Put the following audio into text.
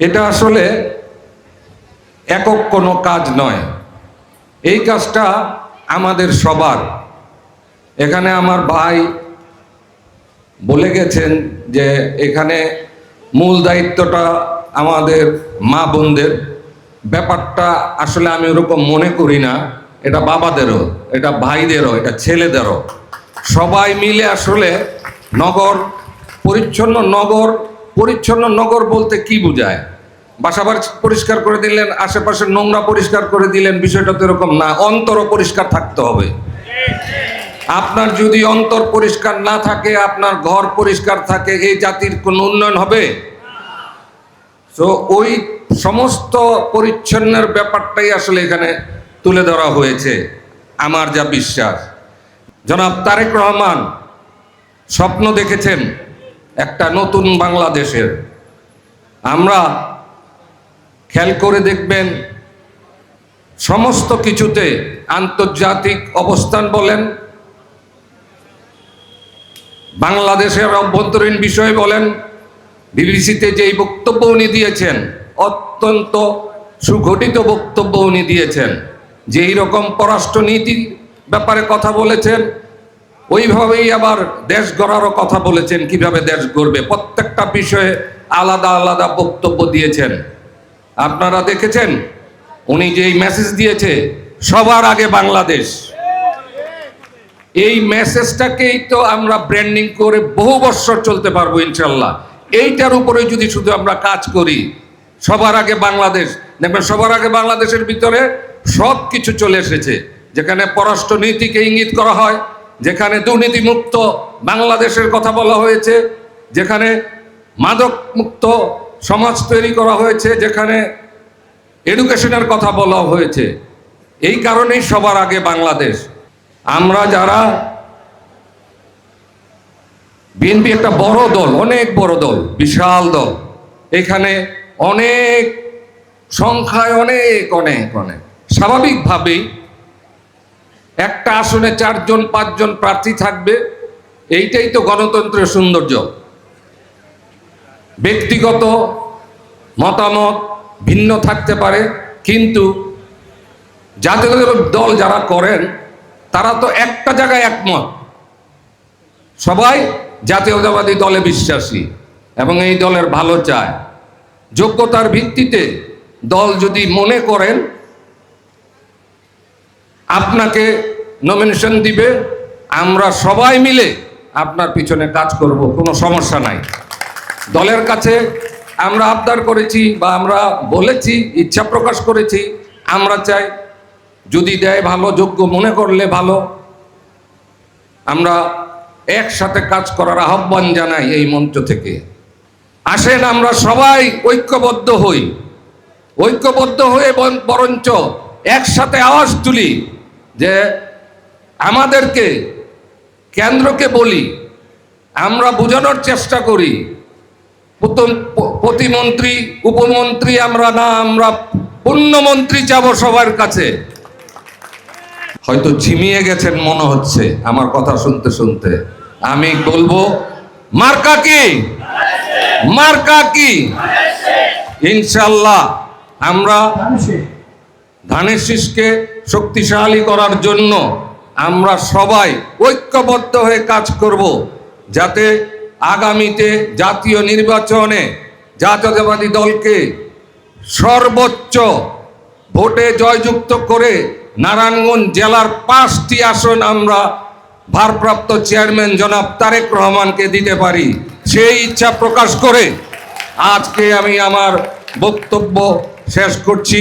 এটা আসলে একক কোনো কাজ নয়। এই কাজটা আমাদের সবার। এখানে আমার ভাই বলে গেছেন যে এখানে মূল দায়িত্বটা আমাদের মা বোনদের। ব্যাপারটা আসলে আমি ওরকম মনে করি না। এটা বাবাদেরও, এটা ভাইদেরও, এটা ছেলেদেরও। সবাই মিলে আসলে নগর, পরিচ্ছন্ন নগর পরিচ্ছন্ন নগর বলতে কি বোঝায়? বাসাবার পরিষ্কার করে দিলেন, আশেপাশে নোংরা পরিষ্কার করে দিলেন, বিষয়টা তো এরকম না, অন্তরও পরিষ্কার থাকতে হবে। আপনার যদি অন্তর পরিষ্কার না থাকে, আপনার ঘর পরিষ্কার থাকে, এই জাতির কোনো উন্নয়ন হবে? তো ওই সমস্ত পরিচ্ছন্নের ব্যাপারটাই আসলে এখানে তুলে ধরা হয়েছে, আমার যা বিশ্বাস। জনাব তারেক রহমান স্বপ্ন দেখেছেন একটা নতুন বাংলাদেশের। আমরা খেয়াল করে দেখবেন, সমস্ত কিছুতে আন্তর্জাতিক অবস্থান বলেন, বাংলাদেশের অভ্যন্তরীণ বিষয় বলেন, বিবিসিতে যেই বক্তব্য উনি দিয়েছেন, অত্যন্ত সুগঠিত বক্তব্য উনি দিয়েছেন, যেই রকম পররাষ্ট্রনীতির ব্যাপারে কথা বলেছেন ওইভাবেই আবার দেশ গড়ারও কথা বলেছেন, কীভাবে দেশ গড়বে। প্রত্যেকটা বিষয়ে আলাদা আলাদা বক্তব্য দিয়েছেন। আপনারা দেখেছেন, উনি যেই মেসেজ দিয়েছে, সবার আগে বাংলাদেশ। এই মেসেজটাকেই তো আমরা ব্র্যান্ডিং করে বহু বছর চলতে পারব, ইনশাল্লাহ। এইটার উপরে যদি শুধু আমরা কাজ করি, সবার আগে বাংলাদেশ। দেখবেন, সবার আগে বাংলাদেশের ভিতরে সব কিছু চলে এসেছে। যেখানে পররাষ্ট্র নীতিকে ইঙ্গিত করা হয় যেখানে দুর্নীতিমুক্ত বাংলাদেশের কথা বলা হয়েছে, যেখানে মাদক মুক্ত সমাজ তৈরি করা হয়েছে, যেখানে এডুকেশনের কথা বলা হয়েছে। এই কারণেই সবার আগে বাংলাদেশ। আমরা যারা বিএনপি একটা বড় দল, অনেক বড় দল, বিশাল দল, এখানে অনেক সংখ্যায় অনেক অনেক অনেক। স্বাভাবিকভাবেই একটা আসনে চারজন, পাঁচজন প্রার্থী থাকবে। এইটাই তো গণতন্ত্রের সৌন্দর্য। ব্যক্তিগত মতামত ভিন্ন থাকতে পারে, কিন্তু জাতীয় দল যারা করেন, তারা তো একটা জায়গায় একমত। সবাই জাতীয়তাবাদী দলে বিশ্বাসী এবং এই দলের ভালো চায়। যোগ্যতার ভিত্তিতে দল যদি মনে করেন আপনাকে নমিনেশন দিবে, আমরা সবাই মিলে আপনার পিছনে কাজ করব, কোনো সমস্যা নাই। দলের কাছে আমরা আবদার করেছি বা আমরা বলেছি, ইচ্ছা প্রকাশ করেছি, আমরা চাই যদি দেয় ভালো, যোগ্য মনে করলে ভালো। আমরা একসাথে কাজ করার আহ্বান জানাই এই মঞ্চ থেকে। আসেন আমরা সবাই ঐক্যবদ্ধ হই। ঐক্যবদ্ধ হয়ে বরঞ্চ একসাথে আওয়াজ তুলি। যে আমাদেরকে, কেন্দ্রকে বলি, আমরা বোঝানোর চেষ্টা করি। প্রথম প্রতিমন্ত্রী, উপমন্ত্রী আমরা না, আমরা পূর্ণমন্ত্রী যাব সবার কাছে। হয়তো ঝিমিয়ে গেছেন মনে হচ্ছে আমার কথা শুনতে শুনতে। আমি বলব, মার্কা কি? মার্কা কি? ইনশাল্লাহ, আমরা ধানের শীষকে শক্তিশালী করার জন্য আমরা সবাই ঐক্যবদ্ধ হয়ে কাজ করব, যাতে আগামীতে জাতীয় নির্বাচনে জাতীয়তাবাদী দলকে সর্বোচ্চ ভোটে জয়যুক্ত করে নারায়ণগঞ্জ জেলার পাঁচটি আসন আমরা ভারপ্রাপ্ত চেয়ারম্যান জনাব তারেক রহমানকে দিতে পারি। সেই ইচ্ছা প্রকাশ করে আজকে আমি আমার বক্তব্য শেষ করছি।